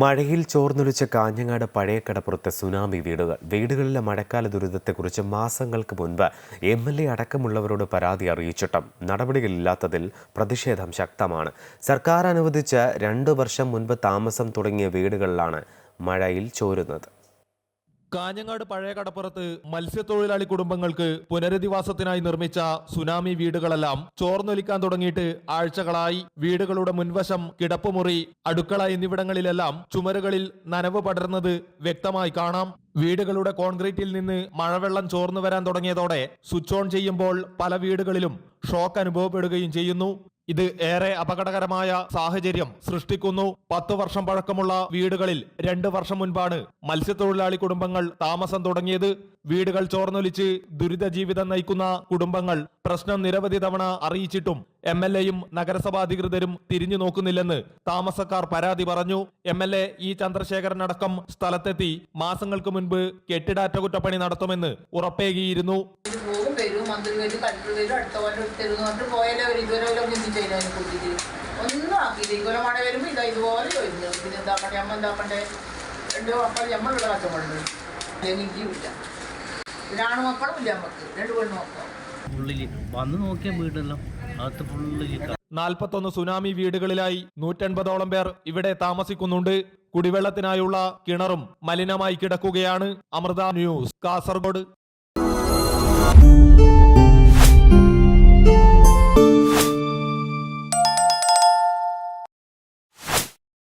മഴയിൽ ചോർന്നൊലിച്ച കാഞ്ഞങ്ങാട് പഴയ കടപ്പുറത്തെ സുനാമി വീടുകൾ. വീടുകളിലെ മഴക്കാല ദുരിതത്തെക്കുറിച്ച് മാസങ്ങൾക്ക് മുൻപ് എം എൽ എ അടക്കമുള്ളവരോട് പരാതി അറിയിച്ചിട്ടും നടപടികളില്ലാത്തതിൽ പ്രതിഷേധം ശക്തമാണ്. സർക്കാർ അനുവദിച്ച രണ്ടു വർഷം മുൻപ് താമസം തുടങ്ങിയ വീടുകളിലാണ് മഴയിൽ ചോരുന്നത്. കാഞ്ഞങ്ങാട് പഴയ കടപ്പുറത്ത് മത്സ്യത്തൊഴിലാളി കുടുംബങ്ങൾക്ക് പുനരധിവാസത്തിനായി നിർമ്മിച്ച സുനാമി വീടുകളെല്ലാം ചോർന്നൊലിക്കാൻ തുടങ്ങിയിട്ട് ആഴ്ചകളായി വീടുകളുടെ മുൻവശം കിടപ്പുമുറി അടുക്കള എന്നിവിടങ്ങളിലെല്ലാം ചുമരുകളിൽ നനവ് പടർന്നത് വ്യക്തമായി കാണാം. വീടുകളുടെ കോൺക്രീറ്റിൽ നിന്ന് മഴവെള്ളം ചോർന്നു വരാൻ തുടങ്ങിയതോടെ സ്വിച്ച് ഓൺ ചെയ്യുമ്പോൾ പല വീടുകളിലും ഷോക്ക് അനുഭവപ്പെടുകയും ചെയ്യുന്നു. ഇത് ഏറെ അപകടകരമായ സാഹചര്യം സൃഷ്ടിക്കുന്നു. പത്ത് വർഷം പഴക്കമുള്ള വീടുകളിൽ രണ്ട് വർഷം മുൻപാണ് മത്സ്യത്തൊഴിലാളി കുടുംബങ്ങൾ താമസം തുടങ്ങിയത്. വീടുകൾ ചോർന്നൊലിച്ച് ദുരിത ജീവിതം നയിക്കുന്ന കുടുംബങ്ങൾ പ്രശ്നം നിരവധി തവണ അറിയിച്ചിട്ടും എം എൽ എയും നഗരസഭാ അധികൃതരും തിരിഞ്ഞു നോക്കുന്നില്ലെന്ന് താമസക്കാർ പരാതി പറഞ്ഞു. എം എൽ എ ഇ ചന്ദ്രശേഖരനടക്കം സ്ഥലത്തെത്തി മാസങ്ങൾക്ക് മുൻപ് കെട്ടിടാറ്റകുറ്റപ്പണി നടത്തുമെന്ന് ഉറപ്പേകിയിരുന്നു. വരും മന്ത്രി വരും കലക്ടർ വരും അടുത്ത പോലെ എടുത്തരും എന്ന് പറഞ്ഞിട്ട് പോയാലേ അവർ ഇതുവരെ വല്ലതും ചെയ്തു അതിനെ കുറിച്ചിട്ട് ഒന്നും ആക്കിയില്ല. ഇതുപോലെ മഴ വരുമ്പോൾ ഇതാ ഇതുപോലെ വരുന്നു പിന്നെ എന്താക്കണ്ടേ അമ്മ എന്താക്കണ്ടേ രണ്ട് മക്കൾ നമ്മളുള്ള കച്ചവടം എനിക്കുമില്ല പിന്നെ മക്കളും ഇല്ല നമുക്ക് രണ്ട് പെണ്ണു മക്കളും. ഉള്ളിൽ വന്ന് നോക്കിയ വീടെല്ലാം. അകത്ത് ഫുള്ള് ചിക്ക നാൽപ്പത്തൊന്ന് സുനാമി വീടുകളിലായി നൂറ്റൻപതോളം പേർ ഇവിടെ താമസിക്കുന്നുണ്ട്. കുടിവെള്ളത്തിനായുള്ള കിണറും മലിനമായി കിടക്കുകയാണ്. അമൃത ന്യൂസ് കാസർഗോഡ്.